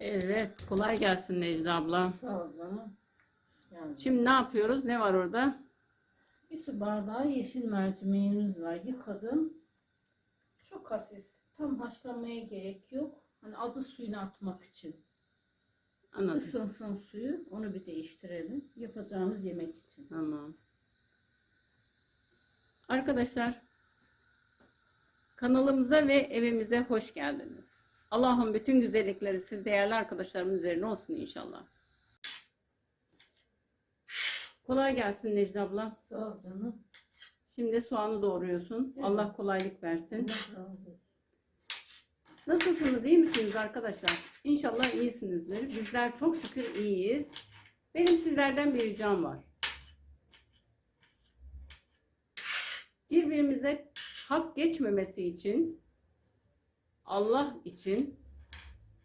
Evet, kolay gelsin Necla abla. Sağ ol canım. Yani Şimdi ne yapıyoruz? Ne var orada? bir su bardağı yeşil mercimeğimiz var. Yıkadım. Çok hafif. Tam haşlamaya gerek yok. Hani adı suyunu atmak için. Anladım. Isınsın suyu. Onu bir değiştirelim. Yapacağımız yemek için. Tamam. Arkadaşlar, kanalımıza ve evimize hoş geldiniz. Allah'ın bütün güzellikleri siz değerli arkadaşlarımın üzerine olsun inşallah. Kolay gelsin Necla abla. Sağ ol canım. Şimdi soğanı doğruyorsun. Evet. Allah kolaylık versin. Olsun. Nasılsınız? iyi misiniz arkadaşlar? İnşallah iyisinizdir. Bizler çok şükür iyiyiz. Benim sizlerden bir ricam var. Birbirimize hak geçmemesi için Allah için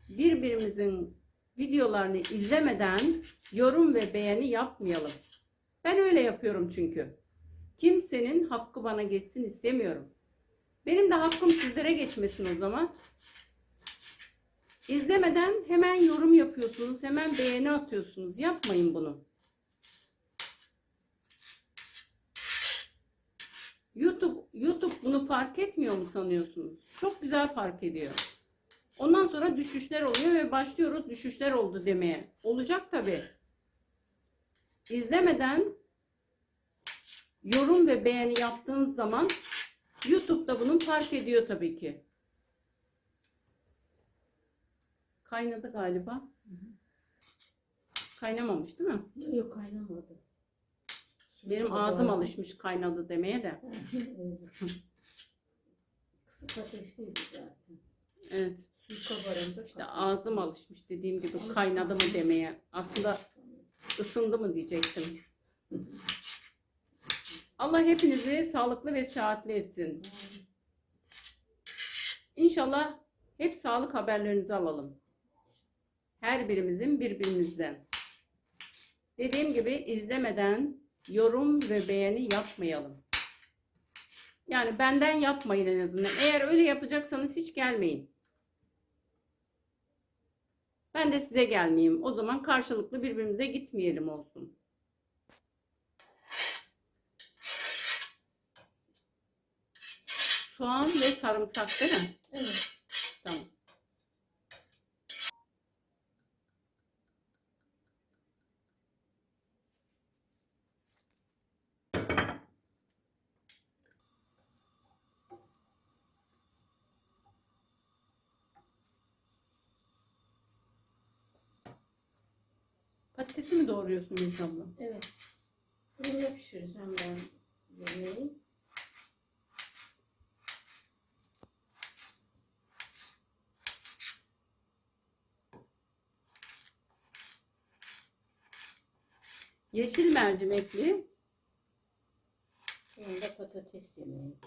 birbirimizin videolarını izlemeden yorum ve beğeni yapmayalım. Ben öyle yapıyorum çünkü. Kimsenin hakkı bana geçsin istemiyorum. Benim de hakkım sizlere geçmesin o zaman. İzlemeden hemen yorum yapıyorsunuz, hemen beğeni atıyorsunuz. Yapmayın bunu. YouTube YouTube bunu fark etmiyor mu sanıyorsunuz? Çok güzel fark ediyor. Ondan sonra düşüşler oluyor ve başlıyoruz düşüşler oldu demeye. Olacak tabi. İzlemeden yorum ve beğeni yaptığınız zaman YouTube da bunu fark ediyor tabii ki. Kaynadı galiba. Kaynamamış değil mi? Yok kaynamadı. Benim ağzım alışmış kaynadı demeye de. Kısık ateşteydi zaten. Evet. Suyu kabarınca İşte ağzım alışmış dediğim gibi kaynadı mı demeye. Aslında ısındı mı diyecektim. Allah hepinizi sağlıklı ve sıhhatli etsin. İnşallah hep sağlık haberlerinizi alalım. Her birimizin birbirimizden. Dediğim gibi izlemeden yorum ve beğeni yapmayalım. Yani benden yapmayın en azından. Eğer öyle yapacaksanız hiç gelmeyin. Ben de size gelmeyeyim. O zaman karşılıklı birbirimize gitmeyelim olsun. Soğan ve sarımsak değil mi? Evet. Tamam. Patatesi mi doğruyorsun Melisa abla? Evet. Fırında pişireceğim ben yemeği. Yeşil mercimekli. Sonunda patates yemeği.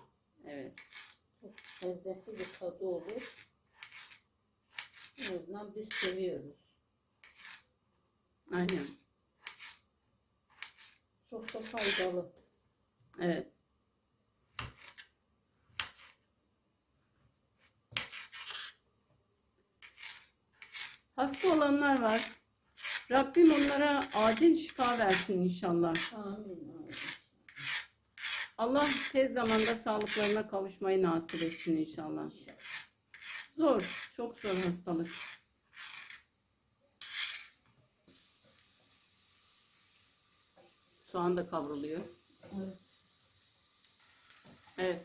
Evet. Çok lezzetli bir tadı olur. En azından biz seviyoruz. Aynen. Çok da faydalı. Evet. Hasta olanlar var. Rabbim onlara acil şifa versin inşallah. Amin. amin. Allah tez zamanda sağlıklarına kavuşmayı nasip etsin inşallah. Zor, çok zor hastalık. Soğan da kavruluyor. Evet. Evet.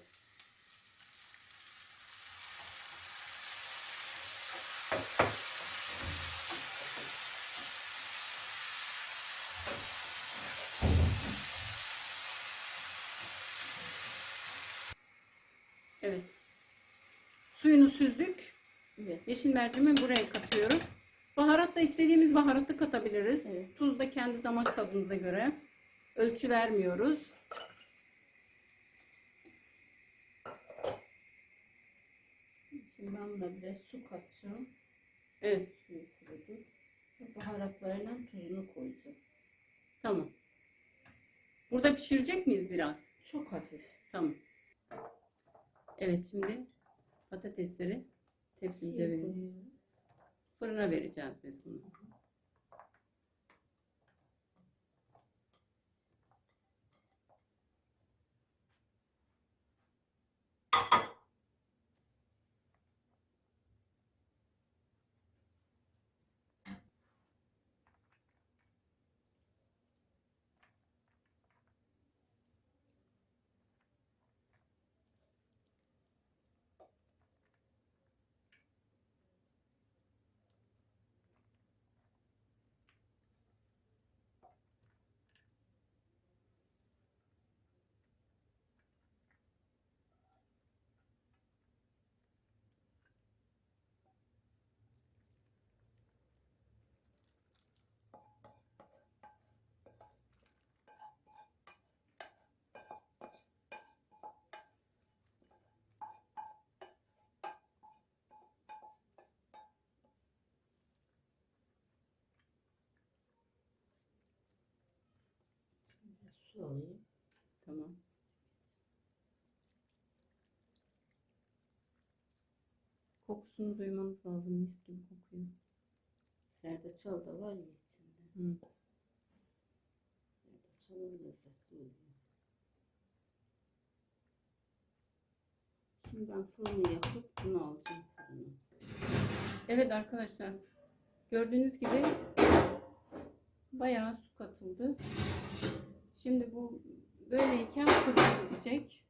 Evet. Suyunu süzdük. Evet. Yeşil mercimeği buraya katıyoruz. Baharat da istediğimiz baharatı katabiliriz. Evet. Tuz da kendi damak tadınıza göre. Ölçü vermiyoruz. Şimdi ben buna biraz su katacağım. Evet. Suyu kurudu. Baharatlarıyla tuzunu koyacağım. Tamam. Burada pişirecek miyiz biraz? Çok hafif. Tamam. Evet şimdi patatesleri tepsimize verelim. Fırına vereceğiz biz bunu. Su alayım. Tamam. Kokusunu duymanız lazım. Mis gibi kokuyor. Zerdeçal da var ya içinde. Hı. Zerdeçalın lezzetli oluyor. Şimdi ben fırını yapıp bunu alacağım fırına. Evet arkadaşlar. Gördüğünüz gibi bayağı su katıldı. Şimdi bu böyleyken fırına gidecek.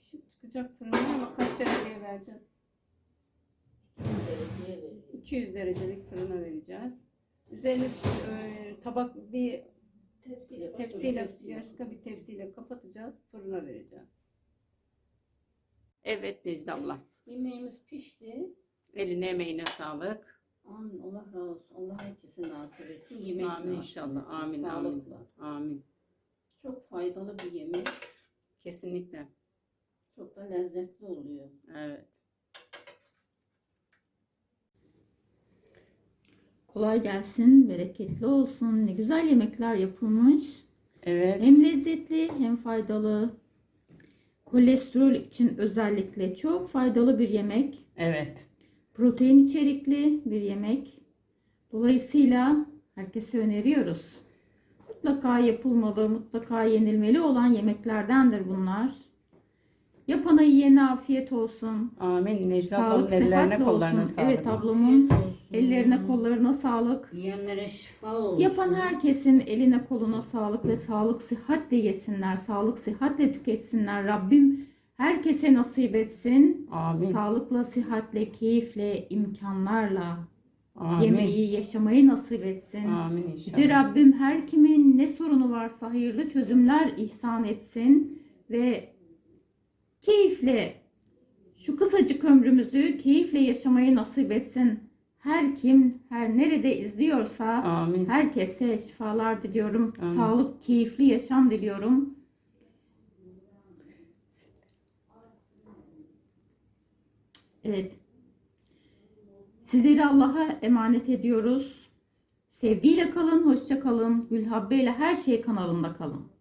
Pişip çıkacak fırına ama kaç dereceye vereceğiz? 200 dereceye veriyorum. 200 derecelik fırına vereceğiz. Üzerine bir, e, tabak bir Tepsiyle, tepsiyle tepsiyle. başka bir tepsiyle kapatacağız. Fırına vereceğiz. Evet Necla abla. Yemeğimiz pişti. Eline emeğine sağlık. Amin. Allah razı olsun. Allah herkese nasip etsin. Yemek Amin inşallah. Amin, Sağlıkla. Amin. Çok faydalı bir yemek. Kesinlikle. Çok da lezzetli oluyor. Evet. Kolay gelsin, bereketli olsun. Ne güzel yemekler yapılmış. Evet. Hem lezzetli hem faydalı. Kolesterol için özellikle çok faydalı bir yemek. Evet. Protein içerikli bir yemek. Dolayısıyla herkese öneriyoruz. Mutlaka yapılmalı, mutlaka yenilmeli olan yemeklerdendir bunlar. Yapana yiyene afiyet olsun. Amin. Necla Sağlık, ablanın ellerine kollarına olsun. sağlık. Evet ablamın ellerine kollarına sağlık. Yiyenlere şifa olsun. Yapan herkesin eline koluna sağlık ve sağlık sıhhatle yesinler. Sağlık sıhhatle tüketsinler. Rabbim herkese nasip etsin. Amin. Sağlıkla, sıhhatle, keyifle, imkanlarla Amin. yemeği yaşamayı nasip etsin. Amin Yüce inşallah. Rabbim her kimin ne sorunu varsa hayırlı çözümler ihsan etsin ve keyifle şu kısacık ömrümüzü keyifle yaşamayı nasip etsin. Her kim her nerede izliyorsa Amin. herkese şifalar diliyorum. Amin. Sağlık, keyifli yaşam diliyorum. Evet. Sizleri Allah'a emanet ediyoruz. Sevgiyle kalın, hoşça kalın. Gülhabbe ile her şey kanalında kalın.